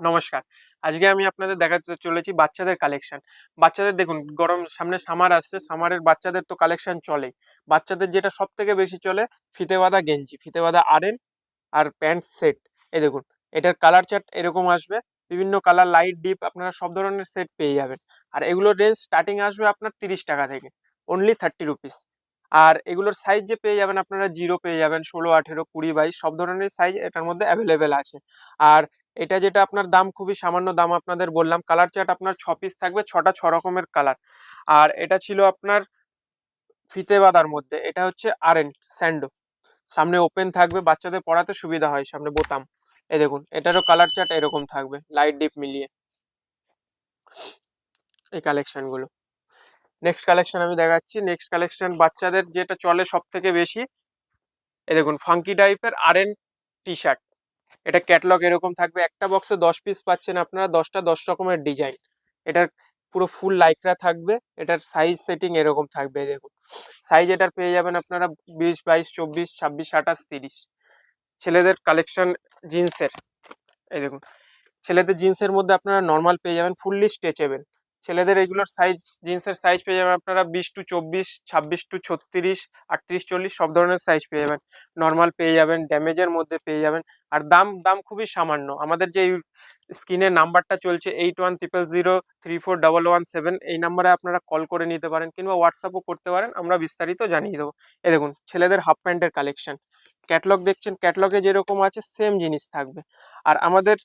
নমস্কার। আজকে আমি আপনাদের দেখাতে চলেছি বাচ্চাদের কালেকশন বাচ্চাদের দেখুন, গরম সামনে সামার আসছে সামারের বাচ্চাদের তো কালেকশন চলেই। বাচ্চাদের যেটা সব থেকে বেশি চলে ফিতে বাঁধা গেঞ্জি ফিতে বাঁধা আরেন আর প্যান্ট সেট। এই দেখুন, এটার কালার চার্ট এরকম আসবে, বিভিন্ন কালার লাইট ডিপ আপনারা সব ধরনের সেট পেয়ে যাবেন। আর এগুলোর রেঞ্জ স্টার্টিং আসবে আপনার তিরিশ টাকা থেকে অনলি থার্টি রুপিস আর এগুলোর সাইজ যে পেয়ে যাবেন আপনারা জিরো পেয়ে যাবেন, ষোলো, আঠেরো, কুড়ি, বাইশ, সব ধরনের সাইজ এটার মধ্যে অ্যাভেলেবেল আছে। আর এটা যেটা আপনার দাম খুবই সামান্য দাম আপনাদের বললাম। কালার চার্ট আপনার ছ পিস থাকবে, ছটা ছ রকমের কালার আর এটা ছিল আপনার ফিতে বাঁধার মধ্যে, এটা হচ্ছে আরেন্ট স্যান্ডো সামনে ওপেন থাকবে, বাচ্চাদের পড়াতে সুবিধা হয়, সামনে বোতাম। এ দেখুন, এটারও কালার চার্ট এরকম থাকবে লাইট ডিপ মিলিয়ে। এই কালেকশনগুলো নেক্সট কালেকশন আমি দেখাচ্ছি। নেক্সট কালেকশন বাচ্চাদের যেটা চলে সব থেকে বেশি, এ দেখুন ফাঙ্কি টাইপের আরেন টি শার্ট এটা ক্যাটলগ এরকম থাকবে। একটা বক্সে দশ পিস পাচ্ছেন আপনারা, দশটা দশ রকমের ডিজাইন এটার পুরো ফুল লাইকরা থাকবে, এটার সাইজ সেটিং এরকম থাকবে, দেখুন। সাইজ এটার পেয়ে যাবেন আপনারা বিশ, বাইশ, চব্বিশ, ছাব্বিশ, আঠাশ, তিরিশ। ছেলেদের কালেকশন জিন্সের এই দেখুন। ছেলেদের জিন্সের মধ্যে আপনারা নর্মাল পেয়ে যাবেন ফুললি স্ট্রেচেবল ছেলেদের এগুলোর সাইজ জিন্সের সাইজ পেয়ে যাবেন আপনারা বিশ টু চব্বিশ, ছাব্বিশ টু ছত্রিশ, আটত্রিশ, চল্লিশ, সব ধরনের সাইজ পেয়ে যাবেন। নর্মাল পেয়ে যাবেন ড্যামেজের মধ্যে পেয়ে যাবেন। আর দাম দাম খুবই সামান্য। আমাদের যে স্ক্রিনের নাম্বারটা চলছে eight one triple zero three four double one seven এই নাম্বারে আপনারা কল করে নিতে পারেন কিংবা হোয়াটসঅ্যাপও করতে পারেন, আমরা বিস্তারিত জানিয়ে দেবো। এ দেখুন, ছেলেদের হাফ প্যান্টের কালেকশন ক্যাটলগ দেখছেন ক্যাটলগে যেরকম আছে সেম জিনিস থাকবে। আর আমাদের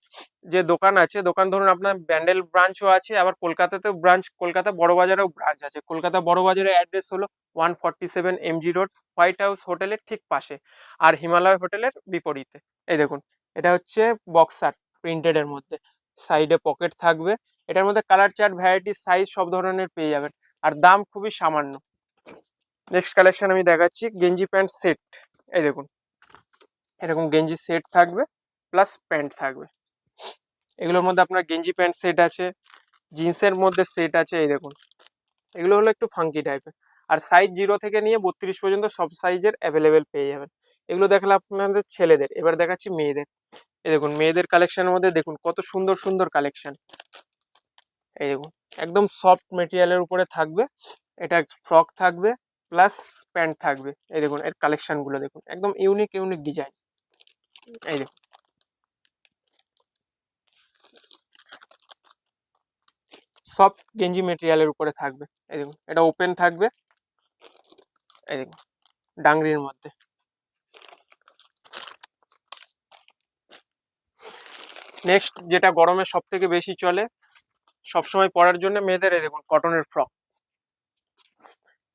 যে দোকান আছে, দোকান ধরুন আপনার ব্যান্ডেল ব্রাঞ্চও আছে, আবার কলকাতাতেও ব্রাঞ্চ কলকাতা বড়বাজারেও ব্রাঞ্চ আছে। কলকাতা বড়বাজারের অ্যাড্রেস হলো one forty seven MG road White House হোটেলের ঠিক পাশে। আর হিমালয় হোটেলের বিপরীতে। এই দেখুন, এটা হচ্ছে বক্সার প্রিন্টেড এর মধ্যে। সাইডে পকেট থাকবে। এটার মধ্যে কালার চার্ট ভ্যারাইটি সাইজ সব ধরনের পেয়ে যাবেন। আর দাম খুবই সামান্য। নেক্সট কালেকশন আমি দেখাচ্ছি, গেঞ্জি প্যান্ট সেট এই দেখুন। এরকম গেঞ্জি সেট থাকবে, প্লাস প্যান্ট থাকবে। এগুলোর মধ্যে আপনার গেঞ্জি প্যান্ট সেট আছে, জিন্সের মধ্যে সেট আছে, এই দেখুন। এগুলো হলো একটু ফাঙ্কি টাইপের। আর সাইজ জিরো থেকে নিয়ে বত্রিশ পর্যন্ত সব সাইজের অ্যাভেলেবেল পেয়ে যাবেন। এগুলো দেখালে আপনাদের ছেলেদের, এবার দেখাচ্ছি মেয়েদের। এই দেখুন, মেয়েদের কালেকশনের মধ্যে দেখুন, কত সুন্দর সুন্দর কালেকশন এই দেখুন, একদম সফট মেটেরিয়ালের উপরে থাকবে, এটা ফ্রক থাকবে প্লাস প্যান্ট থাকবে। এই দেখুন, এর কালেকশনগুলো দেখুন, একদম ইউনিক ইউনিক ডিজাইন এই দেখুন সফট গেঞ্জি মেটেরিয়ালের উপরে থাকবে। এই দেখুন, এটা ওপেন থাকবে। এই দেখুন, ডাংরির মধ্যে। নেক্সট যেটা গরমে সব থেকে বেশি চলে, সবসময় পরার জন্য মেয়েদের এই দেখুন কটনের ফ্রক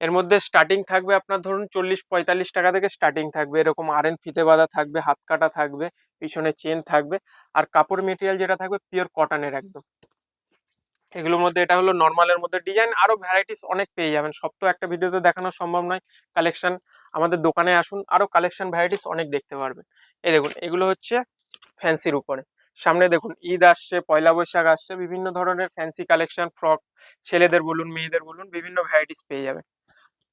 এর মধ্যে স্টার্টিং থাকবে আপনার ধরুন চল্লিশ, পঁয়তাল্লিশ টাকা থেকে স্টার্টিং থাকবে। এরকম আরেন ফিতে বাঁধা থাকবে, হাত কাটা থাকবে, পিছনে চেন থাকবে। আর কাপড় মেটেরিয়াল যেটা থাকবে পিওর কটনের একদম। এগুলোর মধ্যে এটা হলো নর্মালের মধ্যে ডিজাইন আরও ভ্যারাইটিস অনেক পেয়ে যাবেন। সব তো একটা ভিডিওতে দেখানো সম্ভব নয়। কালেকশন আমাদের দোকানে আসুন আরও কালেকশন ভ্যারাইটিস অনেক দেখতে পারবেন। এই দেখুন, এগুলো হচ্ছে ফ্যান্সির উপরে। সামনে দেখুন, ঈদ আসছে, পয়লা বৈশাখ আসছে, বিভিন্ন ধরনের ফ্যান্সি কালেকশন ফ্রক ছেলেদের বলুন, মেয়েদের বলুন, বিভিন্ন ভ্যারাইটিস পেয়ে যাবেন।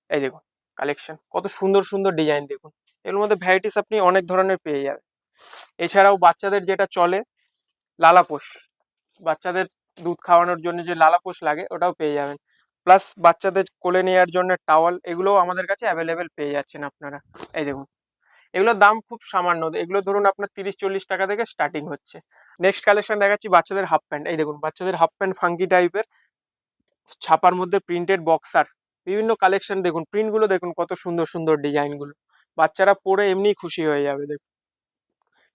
এই দেখুন কালেকশন কত সুন্দর সুন্দর ডিজাইন দেখুন। এর মধ্যে ভ্যারাইটিস আপনি অনেক ধরনের পেয়ে যাবেন। এছাড়াও বাচ্চাদের যেটা চলে লালাপোষ বাচ্চাদের দুধ খাওয়ানোর জন্য যে লালাপোষ লাগে, ওটাও পেয়ে যাবেন। প্লাস বাচ্চাদের কোলে নেওয়ার জন্য টাওয়াল এগুলোও আমাদের কাছে অ্যাভেলেবেল পেয়ে যাচ্ছেন আপনারা। এই দেখুন, এগুলোর দাম খুব সামান্য। এগুলো ধরুন আপনার তিরিশ, চল্লিশ টাকা থেকে স্টার্টিং হচ্ছে। নেক্সট কালেকশন দেখাচ্ছি বাচ্চাদের হাফ প্যান্ট এই দেখুন, বাচ্চাদের হাফ প্যান্ট ফাঙ্কি টাইপের ছাপার মধ্যে প্রিন্টেড বক্সার বিভিন্ন কালেকশন দেখুন প্রিন্টগুলো দেখুন কত সুন্দর সুন্দর ডিজাইনগুলো বাচ্চারা পরে এমনি খুশি হয়ে যাবে, দেখুন।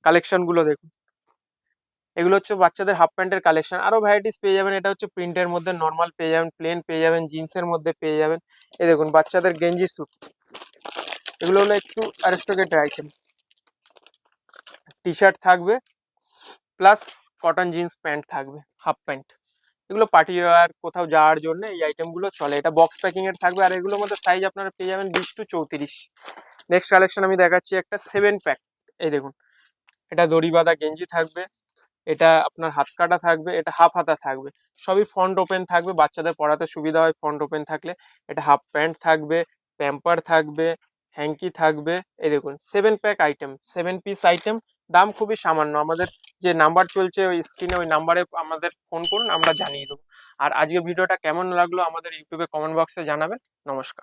কালেকশনগুলো দেখুন। এগুলো হচ্ছে বাচ্চাদের হাফ প্যান্টের কালেকশন আরও ভ্যারাইটিস পেয়ে যাবেন, এটা হচ্ছে প্রিন্টের মধ্যে নর্মাল পেয়ে যাবেন প্লেন পেয়ে যাবেন জিন্সের মধ্যে পেয়ে যাবেন। এই দেখুন, বাচ্চাদের গেঞ্জি স্যুট এগুলো হলো একটু অ্যারিস্টোকেটের আইটেম টি শার্ট থাকবে প্লাস কটন জিন্স প্যান্ট থাকবে হাফ প্যান্ট এগুলো পার্টি ওয়ার কোথাও যাওয়ার জন্য এই আইটেমগুলো চলে। এটা বক্স প্যাকিং এর থাকবে আর এগুলোর মধ্যে সাইজ আপনারা পেয়ে যাবেন বিশ টু চৌত্রিশ। নেক্সট কালেকশন আমি দেখাচ্ছি একটা সেভেন প্যাক এই দেখুন, এটা দড়ি বাঁধা গেঞ্জি থাকবে, এটা আপনার হাত কাটা থাকবে, এটা হাফ হাতা থাকবে। সবই ফ্রন্ট ওপেন থাকবে, বাচ্চাদের পড়াতে সুবিধা হয় ফ্রন্ট ওপেন থাকলে। এটা হাফ প্যান্ট থাকবে প্যাম্পার থাকবে হ্যাঙ্কি থাকবে। এই দেখুন seven pack item seven piece item দাম খুবই সামান্য। আমাদের যে নাম্বার চলছে ওই স্ক্রিনে ওই নাম্বারে আমাদের ফোন করুন, আমরা জানিয়ে দেবো। আর আজকের ভিডিওটা কেমন লাগল আমাদের ইউটিউবে কমেন্ট বক্সে জানাবেন। নমস্কার।